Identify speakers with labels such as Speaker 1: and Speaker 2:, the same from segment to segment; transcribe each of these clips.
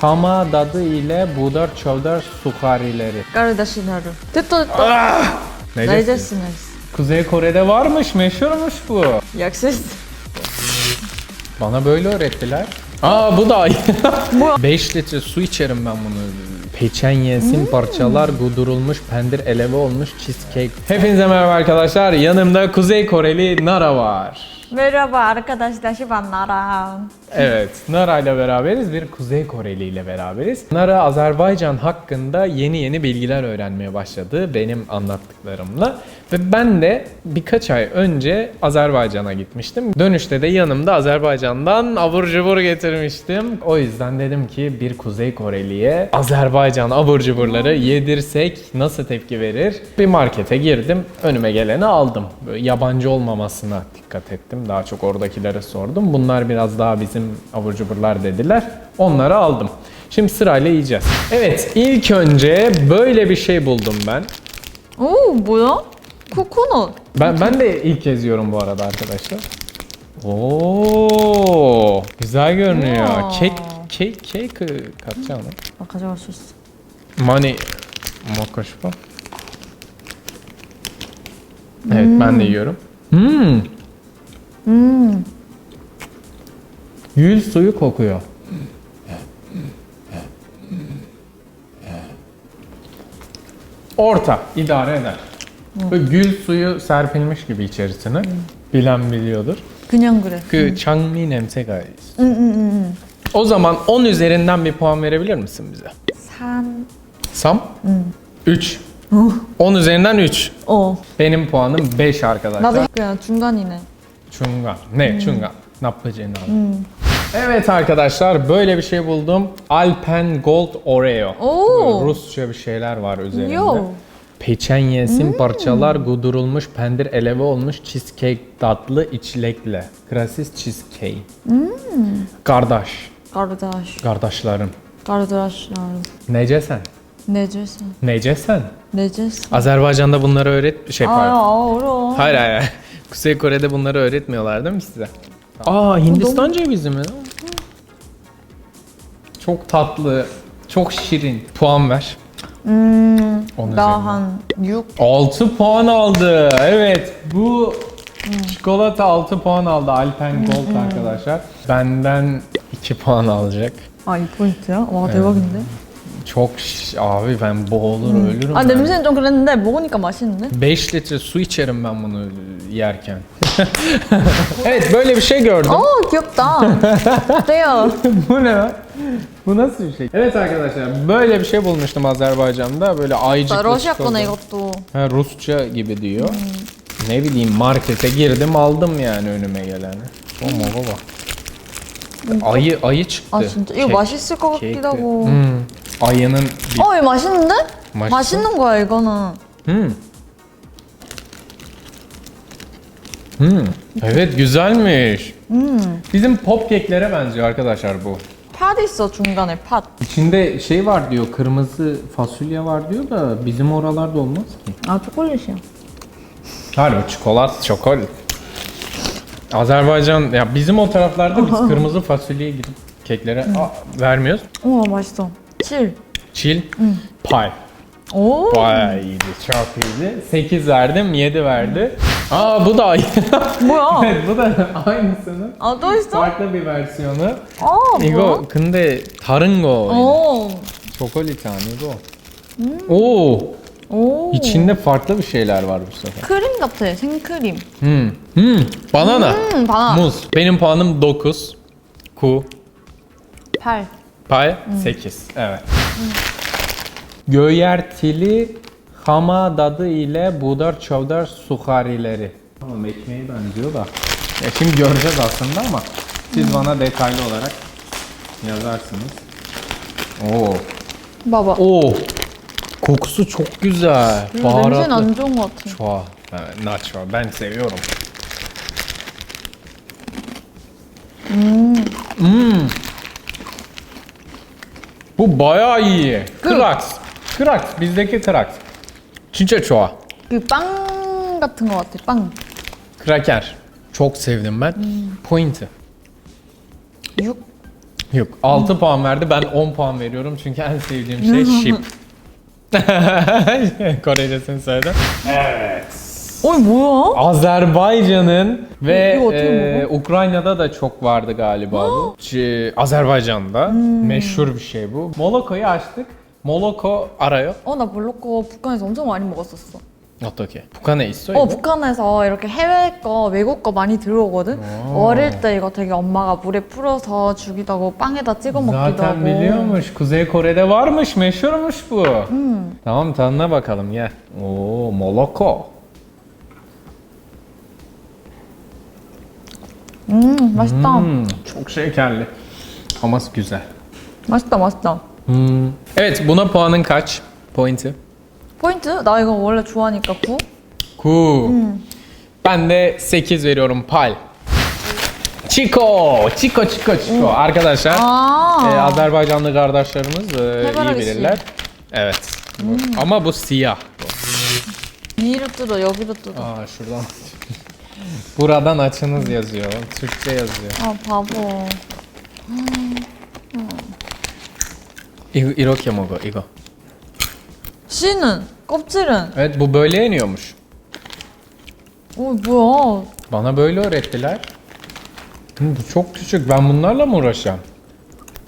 Speaker 1: Hama dadı ile budar çavdar sukarileri.
Speaker 2: Kardeşin haru. Tuttu tuttu.
Speaker 1: Ne
Speaker 2: Neredesiniz?
Speaker 1: Kuzey Kore'de varmış, meşhurmuş bu.
Speaker 2: Yaksız.
Speaker 1: Bana böyle öğrettiler. Aa bu da 5 litre su içerim ben bunu. Peçenyesin parçalar gudurulmuş, pendir eleve olmuş cheesecake. Hepinize merhaba arkadaşlar. Yanımda Kuzey Koreli Nara var.
Speaker 2: Merhaba arkadaşlar, ben Nara.
Speaker 1: Evet, Nara ile beraberiz. Bir Kuzey Koreli ile beraberiz. Nara Azerbaycan hakkında yeni yeni bilgiler öğrenmeye başladı benim anlattıklarımla. Ve ben de birkaç ay önce Azerbaycan'a gitmiştim. Dönüşte de yanımda Azerbaycan'dan abur cubur getirmiştim. O yüzden dedim ki bir Kuzey Koreli'ye Azerbaycan abur cuburları yedirsek nasıl tepki verir? Bir markete girdim, önüme geleni aldım. Böyle yabancı olmamasına dikkat ettim. Daha çok oradakilere sordum. Bunlar biraz daha bizim abur cuburlar dediler. Onları aldım. Şimdi sırayla yiyeceğiz. Evet, ilk önce böyle bir şey buldum ben.
Speaker 2: Oo, 뭐야? 코코넛.
Speaker 1: Ben ben de ilk kez yiyorum bu arada arkadaşlar. Oo, güzel görünüyor.
Speaker 2: Aa.
Speaker 1: Kek kek kek katacağım.
Speaker 2: 아, 가져갈 수 있어.
Speaker 1: Mani 먹고 싶어? Evet ben de yiyorum. Hmm.
Speaker 2: 음,
Speaker 1: Gül suyu kokuyor. Orta, idare eder. Böyle gül suyu serpilmiş gibi içerisine. Bilen biliyordur.
Speaker 2: 그냥 그래.
Speaker 1: 그 장미 냄새가 있어.
Speaker 2: 응, 응, 응,
Speaker 1: O zaman 10 üzerinden bir puan verebilir misin bize?
Speaker 2: 응. 산.
Speaker 1: Sam? 3. 10 üzerinden 3.
Speaker 2: 어.
Speaker 1: Benim puanım 5 arkadaşlar.
Speaker 2: 나도 그냥 중간이네.
Speaker 1: Çunga. Ne? Çunga. Napıcı Evet arkadaşlar böyle bir şey buldum. Alpen Gold Oreo.
Speaker 2: Oo.
Speaker 1: Rusça bir şeyler var üzerinde.
Speaker 2: Yo.
Speaker 1: Peçenyesin hmm. parçalar gudurulmuş pendir eleve olmuş cheesecake tatlı içlekle. Krasis cheesecake. Hmm. Kardeş.
Speaker 2: Kardeş.
Speaker 1: Kardeşlerim.
Speaker 2: Kardeşlerim.
Speaker 1: Necesen?
Speaker 2: Necesen.
Speaker 1: Necesen?
Speaker 2: Necesen.
Speaker 1: Azerbaycan'da bunları öğret şey
Speaker 2: Aa,
Speaker 1: pardon.
Speaker 2: Aa,
Speaker 1: Hayır hayır. Kuzey Kore'de bunları öğretmiyorlar değil mi size? Aa Hindistan cevizi mi? Çok tatlı, çok şirin. Puan ver.
Speaker 2: 음,
Speaker 1: Onun
Speaker 2: 나 한 6.
Speaker 1: 6 puan aldı. Evet bu çikolata 6 puan aldı Alpen Gold arkadaşlar. Benden 2 puan alacak.
Speaker 2: 아, 2포인트야? 와, 대박인데?
Speaker 1: Çok şiş- abi ben boğulur ölürüm.
Speaker 2: 아,
Speaker 1: ben.
Speaker 2: 냄새는 좀 그랬는데 먹으니까 맛있는데?
Speaker 1: 5 litre su içerim ben bunu yerken. evet böyle bir şey gördüm.
Speaker 2: 어, 귀엽다. 어때요?
Speaker 1: Bu ne lan? Bu nasıl bir şey? Evet arkadaşlar böyle bir şey bulmuştum Azerbaycan'da. Böyle
Speaker 2: 나
Speaker 1: ayıcıklı
Speaker 2: 러시아 거네,
Speaker 1: çikolata.
Speaker 2: 이것도.
Speaker 1: Ha, Rusça gibi diyor. Ne bileyim markete girdim aldım yani önüme geleni. O baba. Ayı ayı çıktı.
Speaker 2: 아, 진짜? 이거
Speaker 1: Kek-
Speaker 2: 맛있을 것
Speaker 1: kek-
Speaker 2: 같기도 하고.
Speaker 1: Hmm. Ayının bir...
Speaker 2: 어, 이거 맛있는데?
Speaker 1: 맛있어?
Speaker 2: 맛있는 거야, 이거는.
Speaker 1: Hmm. Hmm. Evet güzelmiş. Bizim pop keklere benziyor arkadaşlar bu.
Speaker 2: 팥 있어, 중간에 팥.
Speaker 1: İçinde şey var diyor, kırmızı fasulye var diyor da bizim oralarda olmaz ki.
Speaker 2: 아, 초콜릿이야.
Speaker 1: Hayır o çikolat, çokolat. Azerbaycan, ya bizim o taraflarda biz kırmızı fasulye gidip keklere Aa, vermiyoruz.
Speaker 2: 우와, 맛있어. 7.
Speaker 1: Çil, pay.
Speaker 2: 오.
Speaker 1: Bayağı iyiydi, çok iyiydi. 8 verdim, 7 verdi. Aa bu da aynı.
Speaker 2: 뭐야?
Speaker 1: evet bu da aynısının
Speaker 2: 아, 또 있어?
Speaker 1: farklı bir versiyonu.
Speaker 2: 아,
Speaker 1: 이거
Speaker 2: 뭐야?
Speaker 1: 근데 다른 거.
Speaker 2: 오.
Speaker 1: Çokolat 아니고. Oo,
Speaker 2: 오.
Speaker 1: içinde farklı bir şeyler var bu sefer.
Speaker 2: 크림 같아, 생크림.
Speaker 1: Hmm. Hmm. Banana.
Speaker 2: 음, 바나나.
Speaker 1: Muz. Benim puanım 9. Ku.
Speaker 2: 8.
Speaker 1: Pay 8. Evet. Göyertili hama dadı ile budar çavdar suharileri. Tamam ekmeğe benziyor da. Ya şimdi göreceğiz aslında ama siz bana detaylı olarak yazarsınız. Oo.
Speaker 2: 봐봐.
Speaker 1: Oo. Kokusu çok güzel.
Speaker 2: 냄새는
Speaker 1: Baharatlı.
Speaker 2: 안 좋은 것 같아.
Speaker 1: Çua. Evet, nacho. Ben seviyorum. Hmm. Bu bayağı iyi. Krax. Krax. Bizdeki Krax. 진짜 좋아.
Speaker 2: 그 빵 같은 것 같아, 빵.
Speaker 1: Kraker. Çok sevdim ben. Pointi.
Speaker 2: 6.
Speaker 1: Yok 6 puan verdi. Ben 10 puan veriyorum çünkü en sevdiğim şey ship. Korecesini söyle. Evet.
Speaker 2: 어이 뭐야?
Speaker 1: Azerbaycan'ın ve
Speaker 2: 이거 어떻게
Speaker 1: e, Ukrayna'da da çok vardı galiba bu. Ç- Azerbaycan'da meşhur bir şey bu. Moloko'yu açtık. Moloko arıyor.
Speaker 2: 어 나 블로코 북한에서 엄청 많이 먹었었어.
Speaker 1: 어떻게? 북한에 있어
Speaker 2: 어
Speaker 1: 이거?
Speaker 2: 북한에서 이렇게 해외 거 외국 거 많이 들어오거든. 어릴 때 이거 되게 엄마가 물에 풀어서 주기도 하고 빵에다 찍어 먹기도
Speaker 1: Zaten
Speaker 2: 하고.
Speaker 1: biliyormuş. Kuzey Kore'de varmış. Meşhurmuş bu. Tamam tadına bakalım gel. Oo Moloko.
Speaker 2: 음 맛있다.
Speaker 1: Hmm, çok şekerli. Ama güzel.
Speaker 2: 맛있다 맛있다.
Speaker 1: Hmm. Evet buna puanın kaç? Pointi?
Speaker 2: 포인트? 나 이거 원래 좋아하니까 9.
Speaker 1: Cool. Ben de 8 veriyorum pal. Chico, Chico, Chico, Chico. Arkadaşlar,
Speaker 2: 아.
Speaker 1: e, Azerbaycanlı kardeşlerimiz e, iyi
Speaker 2: Hebaragisi.
Speaker 1: bilirler. Evet. Bu- Ama bu siyah.
Speaker 2: 위로 뜯어 여기로 뜯어.
Speaker 1: Aa şuradan. Buradan açınız yazıyor. Türkçe yazıyor.
Speaker 2: 아 바보.
Speaker 1: İ- İroke mogo, 이거.
Speaker 2: 씨는 껍질은.
Speaker 1: Evet bu böyle yeniyormuş.
Speaker 2: 오 뭐야?
Speaker 1: Bana böyle öğrettiler. Hı, Bu çok küçük. Ben bunlarla mı uğraşacağım?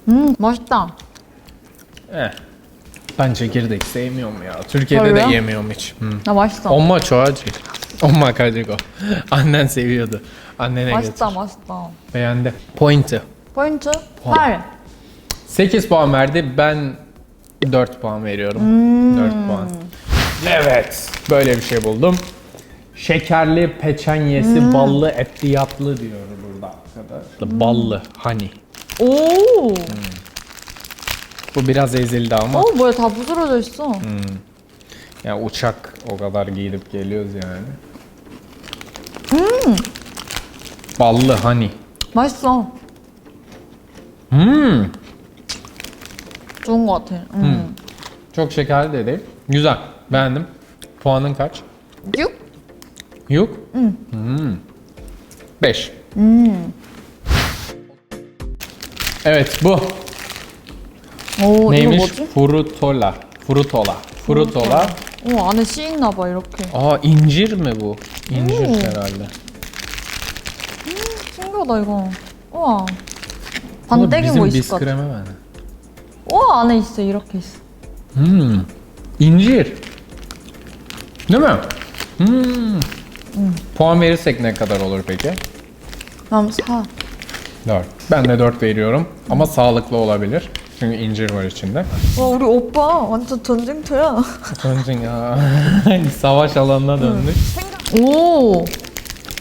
Speaker 2: 음 맛있다.
Speaker 1: Eh. Ben çekirdek sevmiyorum ya. Türkiye'de
Speaker 2: Öyle
Speaker 1: de
Speaker 2: mi?
Speaker 1: yemiyorum hiç. Hı.
Speaker 2: 나 맛있어.
Speaker 1: 엄마 좋아하지. 엄마 가지고. Annen seviyordu. Annene
Speaker 2: 맛있다
Speaker 1: getir.
Speaker 2: 맛있다.
Speaker 1: Beğendi. Pointi.
Speaker 2: 포인트 8.
Speaker 1: 8 puan verdi. Ben 4 puan veriyorum. 4 puan. Evet. Böyle bir şey buldum. Şekerli peçenyesi ballı ettiyatlı diyor burada arkadaşlar. Ballı hani.
Speaker 2: 오.
Speaker 1: Bu biraz ezildi ama.
Speaker 2: 어 뭐야 다 부스러져 있어.
Speaker 1: Yani uçak o kadar giyip geliyoruz yani. Ballı hani.
Speaker 2: 맛있어.
Speaker 1: Hmm.
Speaker 2: 좋은 것 같아. 음.
Speaker 1: Çok şekerli de değil. Güzel. Beğendim. Puanın kaç?
Speaker 2: 6?
Speaker 1: Yok. Hmm. 5. Evet bu.
Speaker 2: 오 이거
Speaker 1: Neymiş?
Speaker 2: 뭐지?
Speaker 1: Frutola. Frutola. Frutola.
Speaker 2: 오 안에 씨 있나 봐 이렇게.
Speaker 1: Aa incir mi bu? İncir herhalde.
Speaker 2: 신기하다 이거. 우와.
Speaker 1: Bu da
Speaker 2: 반대기
Speaker 1: bizim
Speaker 2: 뭐 있을 것 같아.
Speaker 1: biskreme bende.
Speaker 2: 우와 안에 있어 이렇게 있어.
Speaker 1: Hmm. İncir. Değil mi? Hmm. Puan verirsek ne kadar olur peki?
Speaker 2: 그럼 4.
Speaker 1: 4. Ben de 4 veriyorum. Ama sağlıklı olabilir. Çünkü incir var içinde.
Speaker 2: 와 우리 오빠 완전 전쟁터야.
Speaker 1: Önce ya. Savaş alanına döndük.
Speaker 2: 오.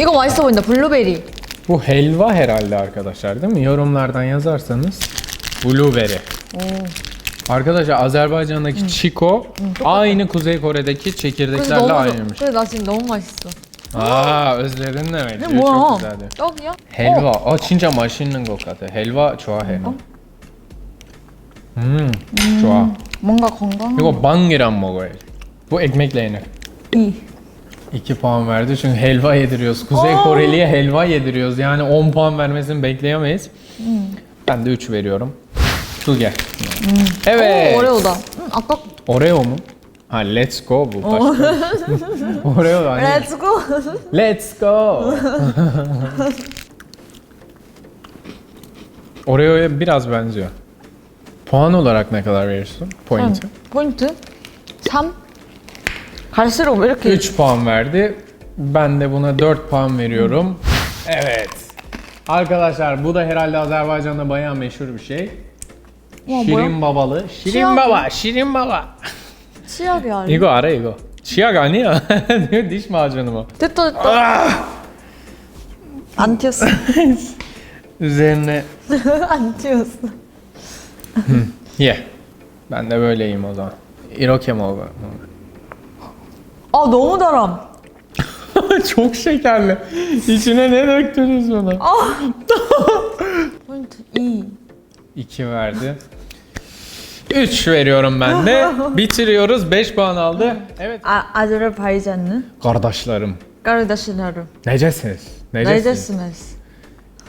Speaker 2: 이거 맛있어 보인다 블루베리.
Speaker 1: Bu helva herhalde arkadaşlar değil mi? Yorumlardan yazarsanız. Blueberry.
Speaker 2: 오.
Speaker 1: Arkadaşlar Azerbaycan'daki çiko aynı Kuzey Kore'deki
Speaker 2: 그래서
Speaker 1: çekirdeklerle
Speaker 2: 너무
Speaker 1: aynıymış.
Speaker 2: 그래 나 지금 너무 맛있어.
Speaker 1: Aa özledin demek.
Speaker 2: 이게
Speaker 1: ki. Çok
Speaker 2: 뭐야?
Speaker 1: güzeldi.
Speaker 2: 떡이야?
Speaker 1: Helva. Aa 진짜 맛있는 것 같아. Helva 좋아해. Hmm, 좋아.
Speaker 2: 뭔가 건강한.
Speaker 1: 이거 빵이랑 먹어야지. Bu ekmekle yenir.
Speaker 2: 2.
Speaker 1: 2 puan verdi çünkü helva yediriyoruz. Kuzey
Speaker 2: Aa!
Speaker 1: Koreli'ye helva yediriyoruz. Yani 10 puan vermesini bekleyemeyiz. Ben de 3 veriyorum. Su gel. Evet.
Speaker 2: 오 어려우다. 음, 아까
Speaker 1: Oreo mu? Ha let's go bu başka. Oreo hani.
Speaker 2: 렛츠고.
Speaker 1: Let's go. Oreo'ya biraz benziyor. Puan olarak ne kadar verirsin? Pointi.
Speaker 2: 포인트 3. Parecer ovvero che...
Speaker 1: 3 puan verdi. Ben de buna 4 puan veriyorum. Evet. Arkadaşlar bu da herhalde Azerbaycan'da bayağı meşhur bir şey.
Speaker 2: Baba.
Speaker 1: Şirin babalı. Şirin
Speaker 2: Şiaga.
Speaker 1: baba, şirin baba. Şiyak yani. İgo ara İgo. Şiyaga ne ya? Diyor diş macunu mu?
Speaker 2: Tuttu tuttu. Ah! Antios.
Speaker 1: Üzerine
Speaker 2: Antios.
Speaker 1: ye. Ben de böyleyim o zaman. İroke mi o?
Speaker 2: 아 너무 달아.
Speaker 1: Çok şekerli. İçine ne döktünüz buna?
Speaker 2: 포인트 2.
Speaker 1: 2 verdi. 3 veriyorum ben de. Bitiriyoruz. 5 puan aldı. Evet.
Speaker 2: 아 아제르바이잔느
Speaker 1: Kardeşlerim.
Speaker 2: 까르다시나루
Speaker 1: Necesiniz? Necesiniz?
Speaker 2: 나이제스메스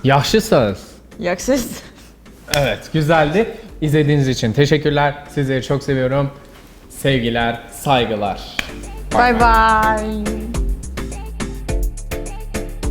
Speaker 1: Yaşlısınız.
Speaker 2: 약세스
Speaker 1: Evet güzeldi. İzlediğiniz için teşekkürler. Sizleri çok seviyorum. Sevgiler, saygılar.
Speaker 2: 拜拜。